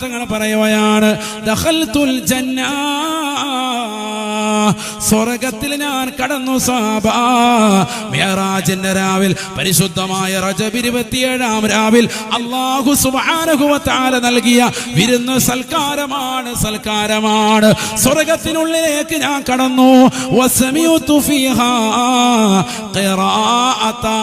തങ്ങൾ പറയുകയാണ് സ്വർഗത്തിൽ ഞാൻ കടന്നു സാബാജിന്റെ രാവിൽ പരിശുദ്ധമായ റജബ് ഇരുപത്തിയേഴാം രാവിൽ വ തആല നൽകിയ വിരുന്ന് സൽക്കാരമാണ് സൽക്കാരമാണ്. സ്വർഗത്തിനുള്ളിലേക്ക് ഞാൻ കടന്നു. വസമിഉതു ഫീഹാ ഖിറാഅത്താ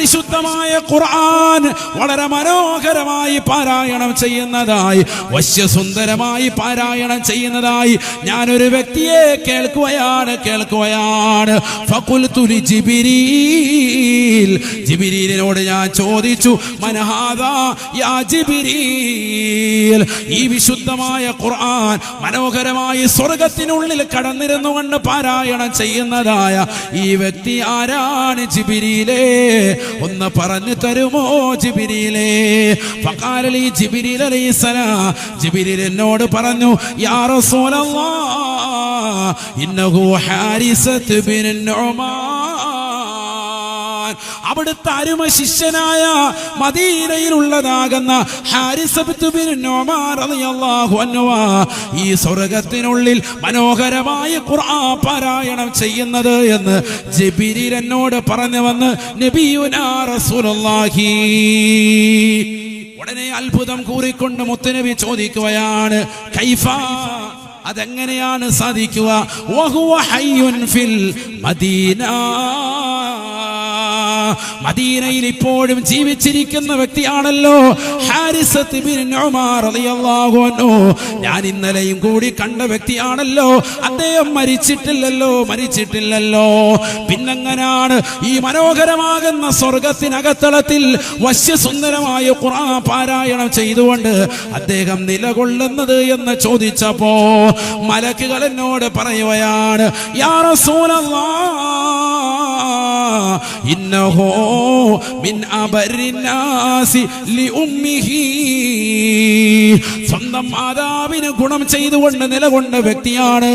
പരിശുദ്ധമായ ഖുർആൻ വളരെ മനോഹരമായി പാരായണം ചെയ്യുന്നതായി വശ്യസുന്ദരമായി പാരായണം ചെയ്യുന്നതായി ഞാനൊരു വ്യക്തിയെ കേൾക്കുകയാണ് കേൾക്കുകയാണ്. ലിജിബ്രീൽ ജിബ്രീലിനോട് ഞാൻ ചോദിച്ചു യാ ഈ വിശുദ്ധമായ ഖുർആൻ മനോഹരമായി സ്വർഗത്തിനുള്ളിൽ കടന്നിരുന്നു കൊണ്ട് പാരായണം ചെയ്യുന്നതായ ഈ വ്യക്തി ആരാണ്? ജിബിരിയിലേ ഒന്ന് പറഞ്ഞു തരുമോ എന്നോട് പറഞ്ഞു യാ റസൂലല്ലാ ഇന്നഹു ഹാരിസത്ത് ബിൻ നുഅമാൻ അവിടുത്തെ അരുമ ശിഷ്യനായ മദീനയിലുള്ളതാകുന്ന ഈ സ്വർഗത്തിനുള്ളിൽ മനോഹരമായ ഖുർആൻ പാരായണം ചെയ്യുന്നത് എന്ന് ജബിരിൽ എന്നോട് പറഞ്ഞു വന്ന് നബിയുനാ റസൂലുള്ളാഹി. ഉടനെ അത്ഭുതം കൂറിക്കൊണ്ട് മുത്തുനബി ചോദിക്കുകയാണ് കൈഫ അതെങ്ങനെയാണ് സാധിക്കുക? ഫിൽ മദീന. മദീനയിൽ ഇപ്പോഴും ജീവിച്ചിരിക്കുന്ന വ്യക്തിയാണല്ലോ. ഞാൻ ഇന്നലെയും കൂടി കണ്ട വ്യക്തിയാണല്ലോ. അദ്ദേഹം മരിച്ചിട്ടില്ലല്ലോ മരിച്ചിട്ടില്ലല്ലോ. പിന്നെങ്ങനാണ് ഈ മനോഹരമാകുന്ന സ്വർഗത്തിനകത്തളത്തിൽ വശ്യസുന്ദരമായ ഖുർആൻ പാരായണം ചെയ്തുകൊണ്ട് അദ്ദേഹം നിലകൊള്ളുന്നത് എന്ന് ചോദിച്ചപ്പോ മലക്കുകൾ എന്നോട് പറയുകയാണ് യാ റസൂലല്ലാഹ് من മിൻ الناس لأمه സ്വന്തം മാതാവിന് ഗുണം ചെയ്തുകൊണ്ട് നിലകൊണ്ട വ്യക്തിയാണ്.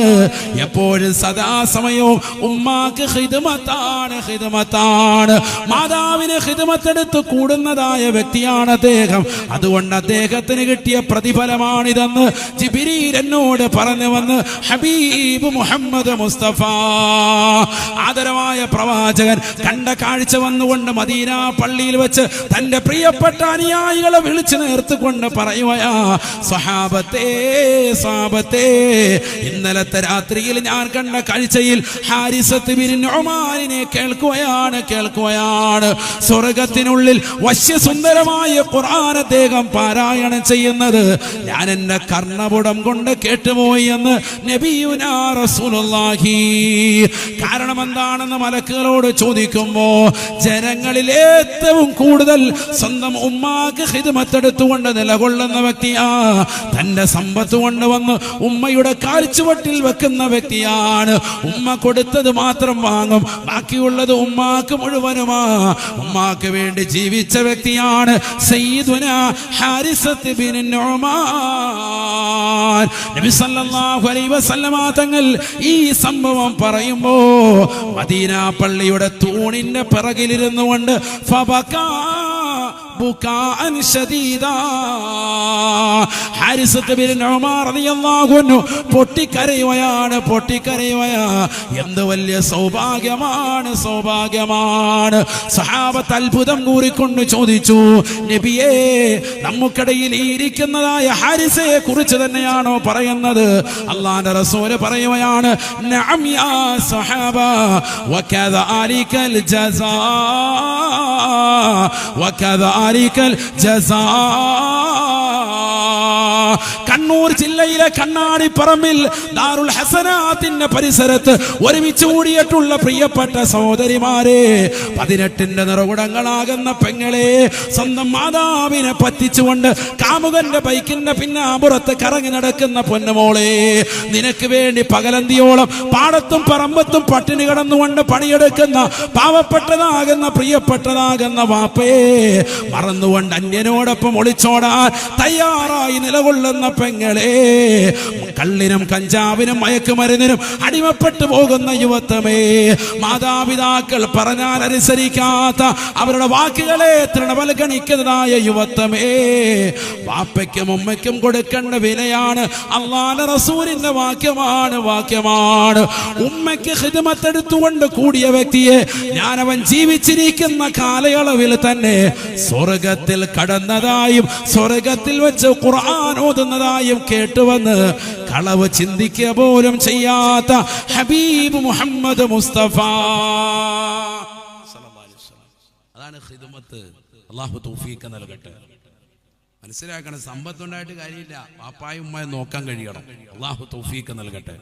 എപ്പോഴും സദാസമയവും ഉമ്മാക്ക് ഹിതമത്താണ് ഹിതമത്താണ്. മാതാവിന് ഹിതമത്തെടുത്ത് കൂടുന്നതായ വ്യക്തിയാണ് അദ്ദേഹം. അതുകൊണ്ട് അദ്ദേഹത്തിന് കിട്ടിയ പ്രതിഫലമാണിതെന്ന് ജിബിരീൽ എന്നോട് പറഞ്ഞു വന്ന് ഹബീബ് മുഹമ്മദ് മുസ്തഫ. ആദരവായ പ്രവാചകൻ കണ്ട കാഴ്ച വന്നുകൊണ്ട് മദീന പള്ളിയിൽ വെച്ച് തന്റെ പ്രിയപ്പെട്ട അനുയായികളെ വിളിച്ചു നേർത്തുകൊണ്ട് പറയുകയാ സഹാബത്തേ ഇന്നലത്തെ രാത്രിയിൽ ഞാൻ കണ്ട കാഴ്ചയിൽ ഹാരിസത്ത് ഉമാനിനെ കേൾക്കുകയാണ് കേൾക്കുകയാണ്. സ്വർഗത്തിനുള്ളിൽ വശ്യസുന്ദരമായ ഖുർആൻ അദ്ദേഹം പാരായണം ചെയ്യുന്നത്. ഞാൻ എന്റെ കർണപുടം കൊണ്ട് കേട്ടുപോയി എന്ന് നബിയുനാ റസൂലുള്ളാഹി. കാരണം എന്താണെന്ന് മലക്കുകളോട് ചോദിക്കുമ്പോ ജനങ്ങളിൽ ഏറ്റവും കൂടുതൽ സ്വന്തം ഉമ്മാക്ക് ഹിതമത്തെടുത്തുകൊണ്ട് നിലകൊള്ളുന്ന വ്യക്തിയാ. തന്റെ സമ്പത്ത് കൊണ്ടുവന്ന് ഉമ്മയുടെ കാൽച്ചുവട്ടിൽ വെക്കുന്ന വ്യക്തിയാണ്. ഉമ്മ കൊടുത്തത് മാത്രം വാങ്ങും ബാക്കിയുള്ളത് ഉമ്മാക്ക് മുഴുവനുമാ. ഉമ്മാക്ക് വേണ്ടി ജീവിച്ച വ്യക്തിയാണ് സയ്യിദുന ഹാരിസത്ത് ബിൻ നുഅമാൻ നബി സല്ലല്ലാഹു അലൈഹി വസല്ലമ തങ്ങൾ ഈ സംഭവം പറയുമ്പോ മദീന പള്ളിയുടെ തൂണിന്റെ പിറകിലിരുന്നു കൊണ്ട് ഫബകാ ബുകാഅൻ ശദീദാ. ഹാരിസത്ത് ബിൻ ഉമർ റളിയല്ലാഹു അൻഹു പൊട്ടിക്കരയുകയാണ് പൊട്ടിക്കരയുകയാ എന്ത് വലിയ സൗഭാഗ്യമാണ് സൗഭാഗ്യമാണ്. സഹാബത്ത് അത്ഭുതം കൂറിക്കൊണ്ട് ചോദിച്ചു നബിയേ നമുക്കിടയിൽ ഈ ഇരിക്കുന്നതായ ഹാരിസയെ കുറിച്ച് തന്നെയാണോ പറയുന്നത്? അള്ളാന്റെ റസൂൽ പറയുകയാണ് നഅം യാ സഹാബ വകദാലികൽ ജസാ. വകദാലികൽ ജസാ കണ്ണൂർ ജില്ലയിലെ കണ്ണാടിപ്പറമ്പിൽ ദാറുൽ ഹസനാത്തിന്റെ പരിസരത്ത് ഒരുമിച്ച് കൂടിയിട്ടുള്ള പ്രിയപ്പെട്ട സഹോദരിമാരെ പതിനെട്ടിന്റെ നിറകുടങ്ങളാകുന്ന പെങ്ങളെ സ്വന്തം മാതാവിനെ പറ്റിച്ചുകൊണ്ട് കാമുകന്റെ ബൈക്കിന്റെ പിന്നാമ്പുറത്ത് കറങ്ങി നടക്കുന്ന പൊന്നുമോളെ നിനക്ക് വേണ്ടി പകലന്തിയോളം പാടത്തും പറമ്പത്തും പട്ടിണി കിടന്നുകൊണ്ട് പണിയെടുക്കുന്ന പാവപ്പെട്ടതാകുന്ന പ്രിയപ്പെട്ടതാകുന്ന വാപ്പയെ മറന്നുകൊണ്ട് അന്യനോടൊപ്പം ഒളിച്ചോടാൻ തയ്യാറായി നിലകൊള്ളുന്ന പെങ്ങളെ കള്ളിനും കഞ്ചാവിനും മയക്കുമരുന്നിനും അടിമപ്പെട്ടു പോകുന്ന യുവത്വമേ മാതാപിതാക്കൾ പറഞ്ഞാൽ അനുസരിക്കാത്ത അവരുടെ വാക്കുകളെ തൃണവൽഗണിക്കുന്നതായ യുവത്വമേ. വാപ്പയ്ക്കും ഉമ്മയ്ക്കും കൊടുക്കേണ്ട വിലയാണ് അള്ളാല റസൂലിന്റെ വാക്യമാണ് വാക്യമാണ്. ഉമ്മയ്ക്ക് ഹിതമത്തെടുത്തുകൊണ്ട് കൂടിയ വ്യക്തിയെ ഞാനവൻ ജീവിച്ചിരിക്കുന്ന കാലയളവിൽ തന്നെ സ്വർഗത്തിൽ കടന്നതായും സ്വർഗത്തിൽ വെച്ച് ഖുർആൻ ഓതുന്നതായും കേട്ടുവന്ന് കളവ് ചിന്തിക്കുക പോലും ചെയ്യാത്ത ഹബീബ് മുഹമ്മദ് മുസ്തഫ. അതാണ് ഹിദമത്ത് അള്ളാഹു തൗഫീഖ് നൽകട്ടെ. മനസ്സിലാക്കണം സമ്പത്തുണ്ടായിട്ട് കാര്യമില്ല. പാപ്പായും ഉമ്മയും നോക്കാൻ കഴിയണം. അള്ളാഹു തൗഫീഖ് നൽകട്ടെ.